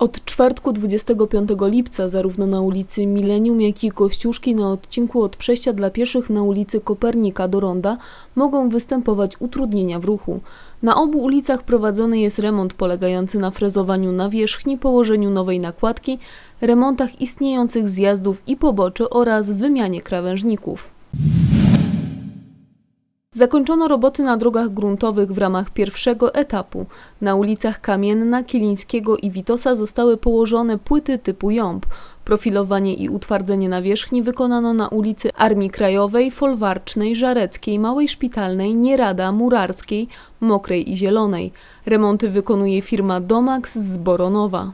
Od czwartku 25 lipca zarówno na ulicy Milenium, jak i Kościuszki na odcinku od przejścia dla pieszych na ulicy Kopernika do Ronda mogą występować utrudnienia w ruchu. Na obu ulicach prowadzony jest remont polegający na frezowaniu nawierzchni, położeniu nowej nakładki, remontach istniejących zjazdów i poboczy oraz wymianie krawężników. Zakończono roboty na drogach gruntowych w ramach pierwszego etapu. Na ulicach Kamienna, Kilińskiego i Witosa zostały położone płyty typu jąb. Profilowanie i utwardzenie nawierzchni wykonano na ulicy Armii Krajowej, Folwarcznej, Żareckiej, Małej Szpitalnej, Nierada, Murarskiej, Mokrej i Zielonej. Remonty wykonuje firma Domax z Boronowa.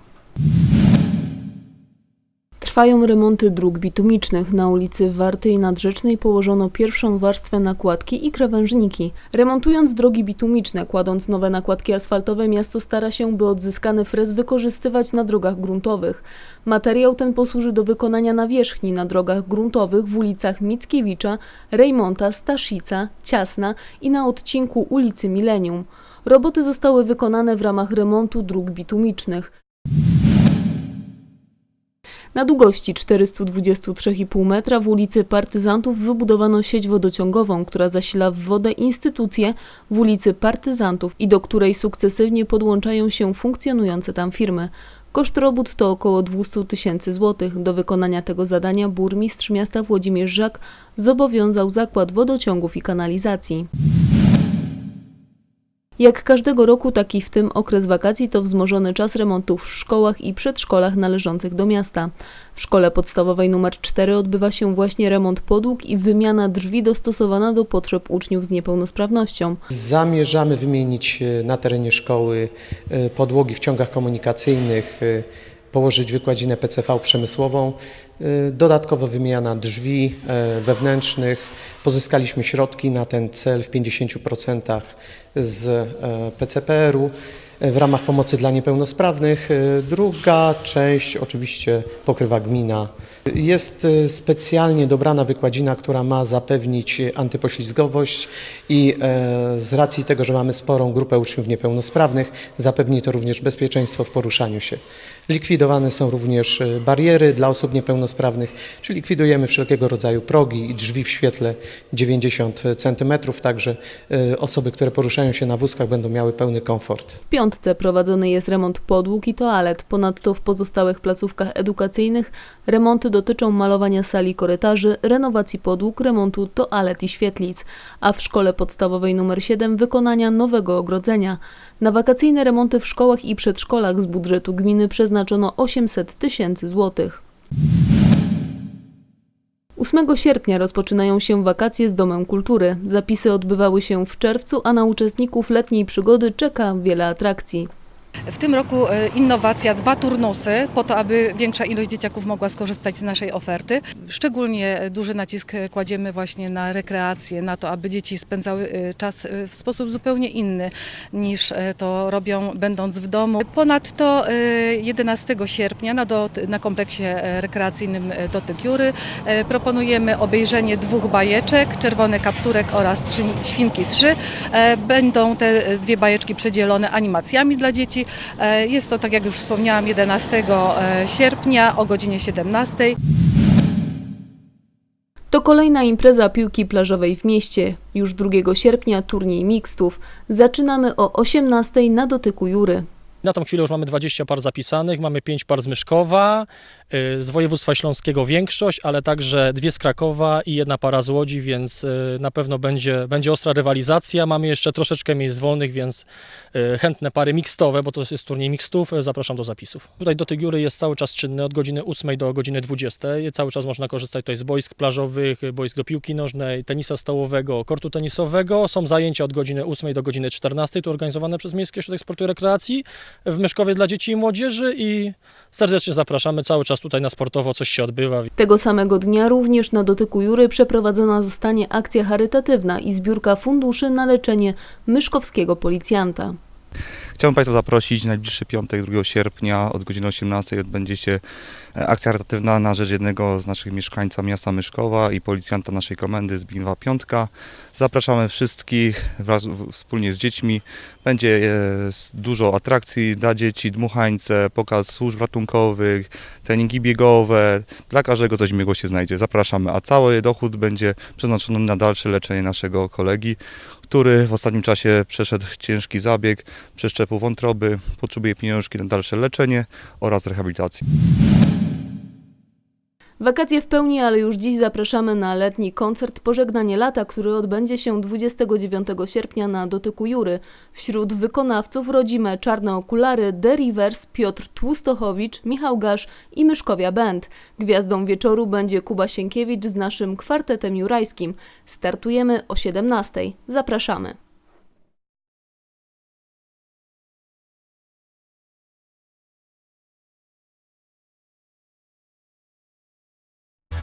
Trwają remonty dróg bitumicznych. Na ulicy Wartej Nadrzecznej położono pierwszą warstwę nakładki i krawężniki. Remontując drogi bitumiczne, kładąc nowe nakładki asfaltowe, miasto stara się, by odzyskany frez wykorzystywać na drogach gruntowych. Materiał ten posłuży do wykonania nawierzchni na drogach gruntowych w ulicach Mickiewicza, Rejmonta, Staszica, Ciasna i na odcinku ulicy Milenium. Roboty zostały wykonane w ramach remontu dróg bitumicznych. Na długości 423,5 metra w ulicy Partyzantów wybudowano sieć wodociągową, która zasila w wodę instytucje w ulicy Partyzantów i do której sukcesywnie podłączają się funkcjonujące tam firmy. Koszt robót to około 200 tysięcy złotych. Do wykonania tego zadania burmistrz miasta Włodzimierz Żak zobowiązał Zakład Wodociągów i Kanalizacji. Jak każdego roku, taki w tym okres wakacji to wzmożony czas remontów w szkołach i przedszkolach należących do miasta. W szkole podstawowej nr 4 odbywa się właśnie remont podłóg i wymiana drzwi dostosowana do potrzeb uczniów z niepełnosprawnością. Zamierzamy wymienić e, na terenie szkoły e, podłogi w ciągach komunikacyjnych, e, położyć wykładzinę PCV przemysłową, e, dodatkowo wymiana drzwi e, wewnętrznych. Pozyskaliśmy środki na ten cel w 50% z e, PCPR-u w ramach pomocy dla niepełnosprawnych. E, Druga część oczywiście pokrywa gmina. Jest e, specjalnie dobrana wykładzina, która ma zapewnić antypoślizgowość i e, z racji tego, że mamy sporą grupę uczniów niepełnosprawnych, zapewni to również bezpieczeństwo w poruszaniu się. Likwidowane są również bariery dla osób niepełnosprawnych, czyli likwidujemy wszelkiego rodzaju progi i drzwi w świetle 90 cm, także osoby, które poruszają się na wózkach będą miały pełny komfort. W piątce prowadzony jest remont podłóg i toalet. Ponadto w pozostałych placówkach edukacyjnych remonty dotyczą malowania sali korytarzy, renowacji podłóg, remontu toalet i świetlic, a w szkole podstawowej nr 7 wykonania nowego ogrodzenia. Na wakacyjne remonty w szkołach i przedszkolach z budżetu gminy przeznaczono 800 tysięcy złotych. 8 sierpnia rozpoczynają się wakacje z Domem Kultury. Zapisy odbywały się w czerwcu, a na uczestników letniej przygody czeka wiele atrakcji. W tym roku e, innowacja, dwa turnusy, po to, aby większa ilość dzieciaków mogła skorzystać z naszej oferty. Szczególnie duży nacisk kładziemy właśnie na rekreację, na to, aby dzieci spędzały e, czas e, w sposób zupełnie inny niż e, to robią będąc w domu. Ponadto e, 11 sierpnia na, do, na kompleksie e, rekreacyjnym e, Dotyk Jury e, proponujemy obejrzenie dwóch bajeczek, Czerwony Kapturek oraz Świnki 3. E, Będą te e, dwie bajeczki przedzielone animacjami dla dzieci. E, Jest to, tak jak już wspomniałam, 11 e, sierpnia o godzinie 17. To kolejna impreza piłki plażowej w mieście. Już 2 sierpnia turniej mixtów. Zaczynamy o 18 na dotyku Jury. Na tą chwilę już mamy 20 par zapisanych, mamy 5 par z Myszkowa, y, z województwa śląskiego większość, ale także dwie z Krakowa i jedna para z Łodzi, więc y, na pewno będzie, będzie ostra rywalizacja. Mamy jeszcze troszeczkę miejsc wolnych, więc y, chętne pary mixtowe, bo to jest turniej mixtów, zapraszam do zapisów. Tutaj do tej góry jest cały czas czynny od godziny 8 do godziny 20. Cały czas można korzystać tutaj z boisk plażowych, boisk do piłki nożnej, tenisa stołowego, kortu tenisowego. Są zajęcia od godziny 8 do godziny 14, tu organizowane przez Miejski Ośrodek Sportu i Rekreacji w Myszkowie dla dzieci i młodzieży i serdecznie zapraszamy. Cały czas tutaj na sportowo coś się odbywa. Tego samego dnia również na dotyku Jury przeprowadzona zostanie akcja charytatywna i zbiórka funduszy na leczenie myszkowskiego policjanta. Chciałbym Państwa zaprosić najbliższy piątek, 2 sierpnia od godziny 18 odbędzie się e, akcja charytatywna na rzecz jednego z naszych mieszkańca miasta Myszkowa i policjanta naszej komendy Zbigniewa Piątka. Zapraszamy wszystkich wraz, wspólnie z dziećmi. Będzie e, dużo atrakcji dla dzieci, dmuchańce, pokaz służb ratunkowych, treningi biegowe. Dla każdego coś miłego się znajdzie. Zapraszamy, a cały dochód będzie przeznaczony na dalsze leczenie naszego kolegi, który w ostatnim czasie przeszedł ciężki zabieg przeszczepu wątroby, potrzebuje pieniążki na dalsze leczenie oraz rehabilitację. Wakacje w pełni, ale już dziś zapraszamy na letni koncert Pożegnanie Lata, który odbędzie się 29 sierpnia na Dotyku Jury. Wśród wykonawców rodzime Czarne Okulary, The Rivers, Piotr Tłustochowicz, Michał Gasz i Myszkowia Band. Gwiazdą wieczoru będzie Kuba Sienkiewicz z naszym kwartetem jurajskim. Startujemy o 17. Zapraszamy.